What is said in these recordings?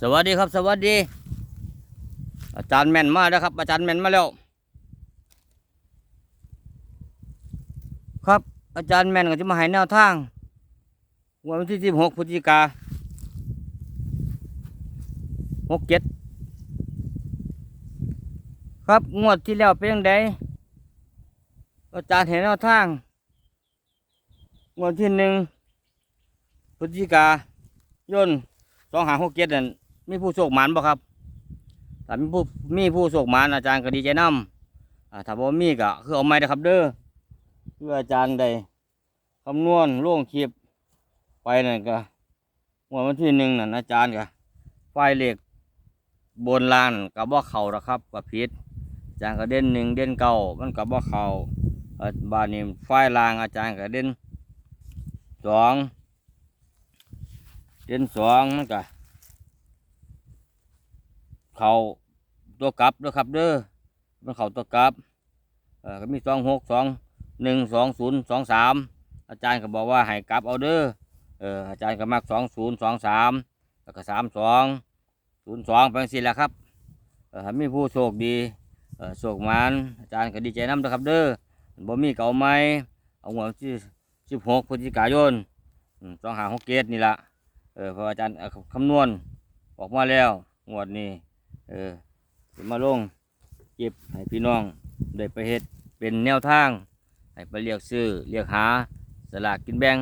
สวัสดีครับ สวัสดี อาจารย์แม่นมาแล้วครับ อาจารย์แม่นมาแล้ว ครับ อาจารย์แม่นก็จะมาให้แนวทาง วันที่สิบหกพฤศจิกาหกเจ็ดครับงวดที่แล้วเป็นยังไงอาจารย์เห็นแนวทาง งวดที่หนึ่งพฤศจิกายนสองหาหกเจ็ดนั่น มีผู้โชคหมานบ่ครับถ้ามีผู้มีผู้โชคหมานอาจารย์ก็ดีใจนำอ่าถ้าบ่มีก็คือเอาไม้นะครับ เด้อเพื่ออาจารย์ได้คำนวณล่วงคลิปไปนั่นก็วันที่หนึ่งนั่นอาจารย์ก็ไฟเหล็กบนลานนั่นก็บ่เข้าหรอกครับก็ผิดอาจารย์ก็เด่นหนึ่งเด่นเก้ามันก็บ่เข้าเอ่อบานนี้ไฟลางอาจารย์ก็เด่นสองเดือนสองมันก็ เขาตัวกลับเด้อครับเด้อมันเขาตัวกลับเออก็มีสองหกสองหนึ่งสองศูนย์สองสามอาจารย์ก็บอกว่าให้กลับเอาเด้อเอออาจารย์ก็มักสองศูนย์สองสามแล้วก็สามสองศูนย์สองเป็นสิแหละครับเออมีผู้โชคดีเออโชคมันอาจารย์ก็ดีใจน้ำเด้อครับเด้อบ่มีเก่าไหมเอาหัวที่สิบหกพฤศจิกายนสองหาหกเกตนี่ละเออเพออาจารย์คำนวณออกมาแล้วงวดนี้ เออสิมาลงเก็บให้พี่น้องได้ไปเฮ็ดเป็นแนวทาง ให้ไปเรียกซื้อเรียกหาสลากกินแบ่ง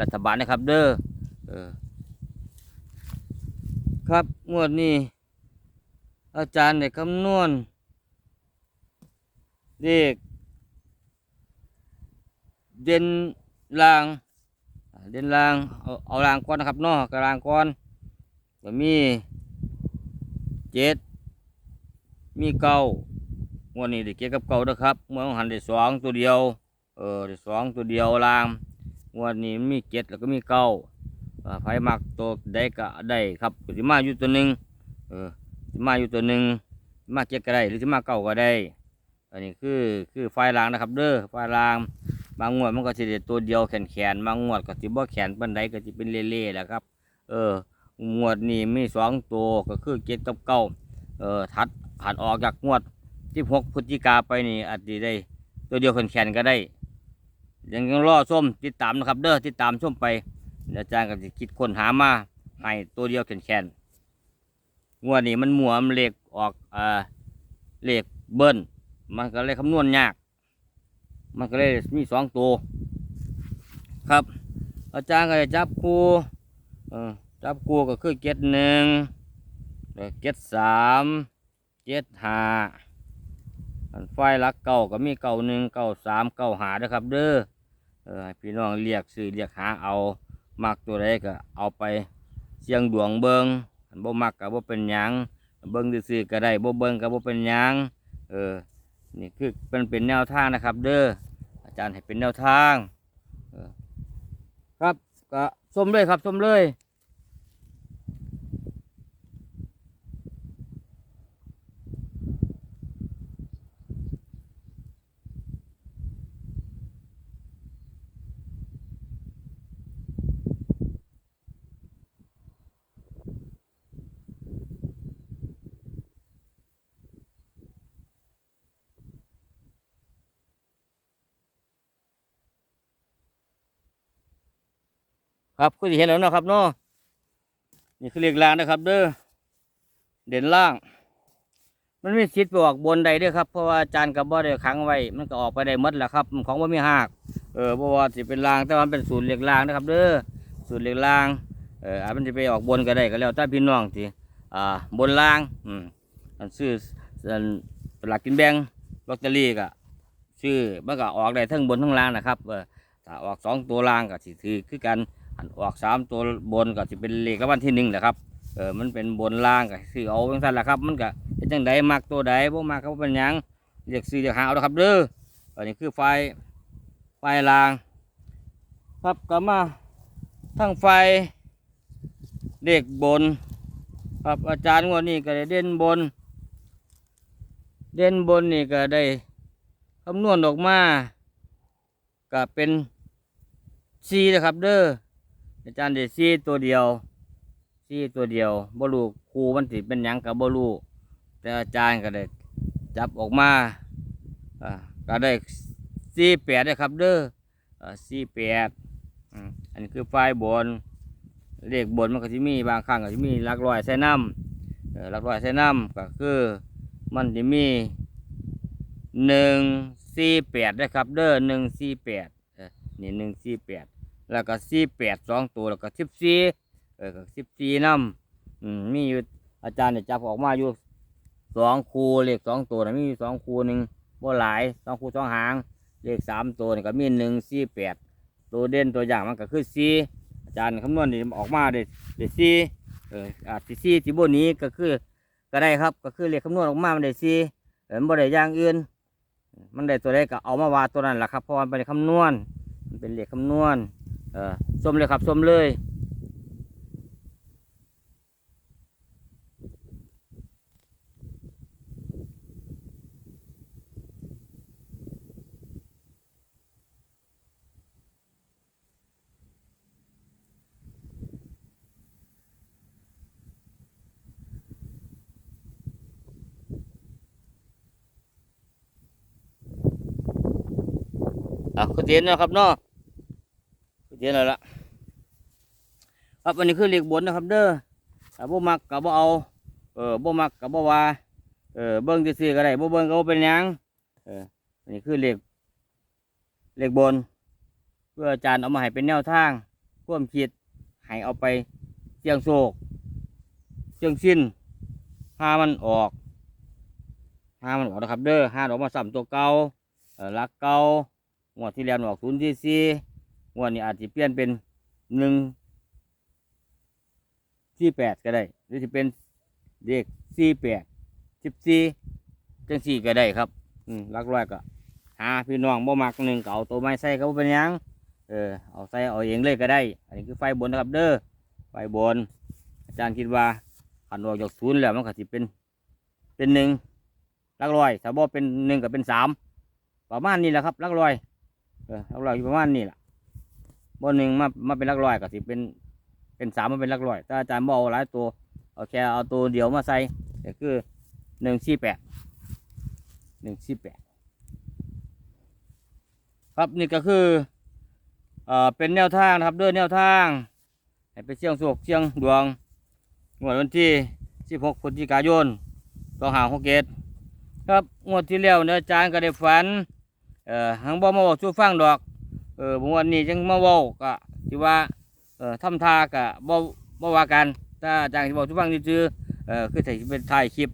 รัฐบาลนะครับเด้อเออครับงวดนี้ อาจารย์ได้คำนวณเลขเด่นลาง เด่นล่างเอาเอาล่างก่อนนะครับเนาะกลางก่อนก็มี เจ็ดมีเก้างวดนี้ได้เก็บกับเก้าเด้อครับเมื่อหันได้สองตัวเดียว เออได้สองตัวเดียวลางงวดนี้มีเจ็ดแล้วก็มีเก้าอ่าไฟมักตัวใดก็ได้ครับก็สิมาอยู่ตัวหนึ่งเออสิมาอยู่ตัวหนึ่งมาเจ็ดก็ได้หรือสิมาเก้าก็ได้ อันนี้คือคือไฟลางนะครับ เด้อไฟลางบางงวดมันก็สิได้ตัวเดียวแขนแขนบางงวดก็สิบ่แขนปานใดก็สิเป็นเล่ๆแหละครับ เออ งวดนี้มีสองตัวก็คือเจ็ดกับเก้าเออถัดหันออกจากงวดที่หกพฤศจิกาไปนี่อาจจะได้ ตัวเดียวแขนแขนๆก็ได้ยังยังรอส้มติดตามนะครับ เด้อติดตามชมไปอาจารย์ก็จะคิดคนหามาให้ตัวเดียวแขนแขนๆงวดนี้มันหมวมันเลขออกอ่าเลขเบิ้ลมันก็เลยคำนวณยาก มันก็เลยมีสองตัว ครับ อาจารย์ก็จะจับคู่เออ จับคู่ก็คือเจ็ดหนึ่งเจ็ดสามเจ็ดห้าอันไฟลักเก่าก็มีเก่าหนึ่งเก่าสามเก่าหาด้อครับ เด้อเออให้พี่น้องเรียกซื้อเรียกหาเอามักตัวใดก็เอาไปเสียงดวงเบิงอันบ่มักก็บ่เป็นหยังเบิงซื่อก็ได้บ่เบิงก็บ่เป็นหยังเออนี่คือเป็นเป็นแนวทางนะครับ เด้ออาจารย์ให้เป็นแนวทางครับก็ส้มเลยครับส้มเลย ครับก็จะเห็นแล้วเนาะครับเนาะนี่คือเรียกลางนะครับ เด้อเด่นล่าง มันไม่ชิดไปออกบนใดเด้อครับเพราะว่าอาจารย์กับบ่ได้ขังไว้ มันก็ออกไปได้มดแหละครับ ของว่ามีหักเออเพราะว่าสิเป็นรางแต่ว่ามันเป็นศูนย์เรียกลางนะครับ เด้อศูนย์เรียกลางเอออาจมันจะไปออกบนก็ได้ก็แล้วแต่พี่น้องที่อ่าบนล่างอืมอันซื้ออันสลากกินแบงลอตเตอรี่ก็ชื่อมันก็ออกได้ทั้งบนทั้งล่างนะครับเออถ้าออกสองตัวล่างก็สิถือคือกัน อันออกสามตัวบนก็จะเป็นเลขรางวัลที่หนึ่งแหละครับเออมันเป็นบนล่างก็คือเอาจังซั่นแหละครับ มันก็เป็นจังใดมักตัวใดบ่มักก็เป็นยังเรียกซื้อเรียกหาเอาเด้อครับเด้ออันนี้คือไฟไฟล่าง ครับก็มาทั้งไฟเด็กบน ครับอาจารย์งวดนี้ก็ได้เด่นบน เด่นบนนี่ก็ได้คำนวณออกมาก็เป็นซีนะครับเด้อ อาจารย์เดซีตัวเดียวสี่ตัวเดียวบ่รู้ครูมันสิเป็นยังกับบ่รู้แต่อาจารย์ก็ได้จับออกมาก็ได้สี่แปดนะครับเด้อสี่แปดอันนี้คือไฟล์บนเลขบนมันก็จะมีบางครั้งก็จะมีลักร้อยใส่น้ำลักร้อยใส่น้ำก็คือมันจะมีหนึ่งสี่แปดนะครับ เด้อหนึ่งสี่แปดนี่หนึ่งสี่แปด แล้วก็สี่แปดสองตัวแล้วก็สิบสี่เออสิบสี่น้ำอืมมีอยู่อาจารย์เนี่ยจับออกมาอยู่สองคูเลขสองตัวนะมีอยู่สองคูหนึ่งบ่หลายสองคูสองหาง เลขสามตัวนี่ก็มีหนึ่งสี่แปดตัวเด่นตัวอย่างมันก็คือสี่อาจารย์คำนวณนี่ออกมาได้ได้สี่เอออาจสิสี่ที่บนนี้ก็คือก็ได้ครับก็คือเลขคำนวณออกมามันได้สี่เออมันบ่ได้อย่างอื่น มันได้ตัวใดก็เอามาวาตัวนั้นแหละครับเพราะมันเป็นคำนวณมันเป็นเลขคำนวณ เออส้มเลยครับส้มเลย อะคือเตียนนะครับเนาะ เตียนแล้วล่ะครับอันนี้คือเหล็กบนนะครับ เด้อถ้าบ่มักก็บ่เอา เออบ่มักก็บ่ว่า เออเบิ่งซื่อๆก็ได้บ่เบิ่งก็บ่เป็นยังเอออันนี้คือเหล็กเหล็กบน เพื่ออาจารย์เอามาให้เป็นแนวทางความคิดให้เอาไปเสี่ยงโชคเสี่ยงสิ้นหามันออกหามันออกนะครับเด้อหาออกมาซ้ำตัวเก่าเออรักเก่างวดที่แล้วออกศูนย์ที่สี่ งวดนี้อาจจะเปลี่ยนเป็นหนึ่งสี่แปดก็ได้ หรือจะเป็นเด็กสี่แปดสิบสี่จังสี่ก็ได้ครับ อืมลักร้อยก็หาพี่น้องบ่มักหนึ่งเก็เอาตัวไม้ใส่ก็บ่เป็นยังเออเอาใส่เอาเองเลยก็ได้ อันนี้คือไฟบนนะครับเด้อไฟบน อาจารย์คิดว่าขันออกจากศูนย์แล้วมันก็สิเป็นเป็นหนึ่งลักร้อยถ้าบ่เป็นหนึ่งก็เป็นสามประมาณนี้แหละครับลักร้อยเออลักร้อยอยู่ประมาณนี้แหละ บนหนึ่งมามาเป็นลักร้อยก็สิเป็นเป็นสามมาเป็นลักร้อยถ้าอาจารย์บเอาหลายตัวเอาแค่เอาตัวเดียวมาใส่ก็คือหนึ่งสี่แปดหนึ่งสี่แปดครับนี่ก็คือเอ่อเป็นแนวทางนะครับด้วยแนวทางให้ไปเสี่ยงโชคเสี่ยงดวงงวดวันที่สิบหกพฤศจิกายนสองหาหกเกตครับงวดที่แล้วเนี่ยอาจารย์ก็ได้ฝันเอ่อหังบ่มาบอกชูฟังดอก เออบางวันนี้จังมาเว้าก็ที่ว่าเออทำทากะบ่บ่ว่ากันถ้าอาจารย์สิบอกชูฟังซื่อเออคือถ่ายเป็นถ่ายคลิป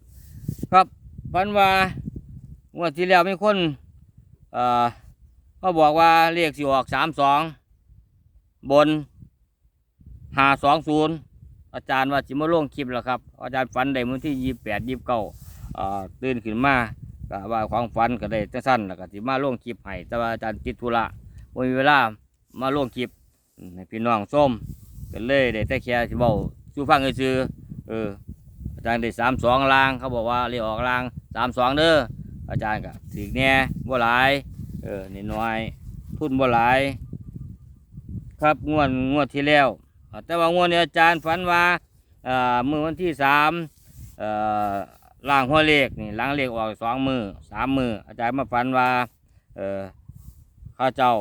ครับพันว่างวดที่แล้วมีคนเออเขาบอกว่าเลขสิออกสามสองบนห้าสองศูนย์อาจารย์ว่าจิมาลงคลิปแล้วครับ อาจารย์ฝันได้มื้อที่ยี่แปดยี่เก้าตื่นขึ้นมาก็ว่าความฝันก็ได้จังสั้นแล้วก็สิมาลงคลิปให้แต่ว่าอาจารย์ติดธุระ บ่มีเวลามาลงคลิปให้พี่น้องส้มก็เลยได้แต่แค่สิเว้าสู่ฟังซื่อเอออาจารย์ได้32ลางเขาบอกว่าเรียกออกลาง32เด้ออาจารย์ก็ถึกแน่บ่หลายเออนิดหน่อยทุนบ่หลาย ครับงวดงวดที่แล้ว แต่ว่างวดนี้อาจารย์ฝันว่าเอ่อมือวันที่สามเอ่อล่างหัวเลขนี่ล้างเลขออกสองมือสามมืออาจารย์มาฝันว่าเออข้าเจ้า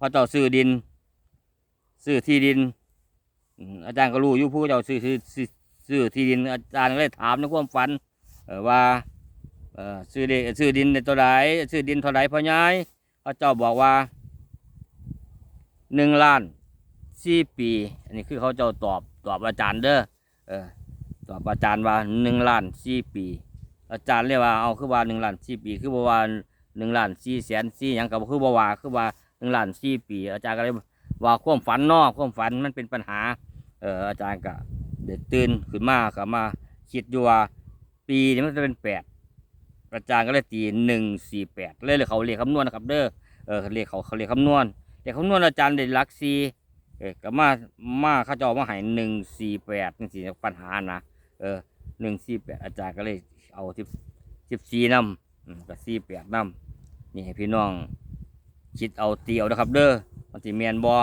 พระเจ้าซื้อดิน ซื้อที่ดิน อาจารย์ก็รู้อยู่ผู้เจ้าซื้อซื้อซื้อซื้อที่ดิน อาจารย์ก็เลยถามในความฝันว่าซื้อเลขซื้อดินในตัวใดซื้อดินเท่าใดพ่อย้ายพระเจ้าบอกว่าหนึ่งล้านสี่ปี อันนี้คือเขาเจ้าตอบตอบอาจารย์เด้อเออตอบอาจารย์ว่าหนึ่งล้านสี่ปี อาจารย์เรียกว่าเอาคือว่าหนึ่งล้านสี่ปี คือว่าหนึ่งล้านสี่แสนสี่หยังกับคือบ่ว่าคือว่า หนึ่งล้านสี่ปี อาจารย์ก็เลยว่าความฝันนอกความฝันมันเป็นปัญหา เอออาจารย์ก็เด็ดตื่นขึ้นมาก็มาคิดอยู่ว่าปีนี้มันจะเป็นแปดอาจารย์ก็เลยตีหนึ่งสี่แปดเลยเลยเขาเรียกคำนวณนะครับ เด้อเออเขาเรียกเขาเขาเรียกคำนวณเรียกคำนวณอาจารย์ได้หลักสี่เออก็มามาเขาเจอามาให้หนึ่งสี่แปดนี่สิปัญหานะเออหนึ่งสี่แปดอาจารย์ก็เลยเอาสิบสิบสี่นำกับสี่แปดนำนี่ให้พี่น้อง คิดเอาเตียวนะครับ เด้อมันสิเมียนบอ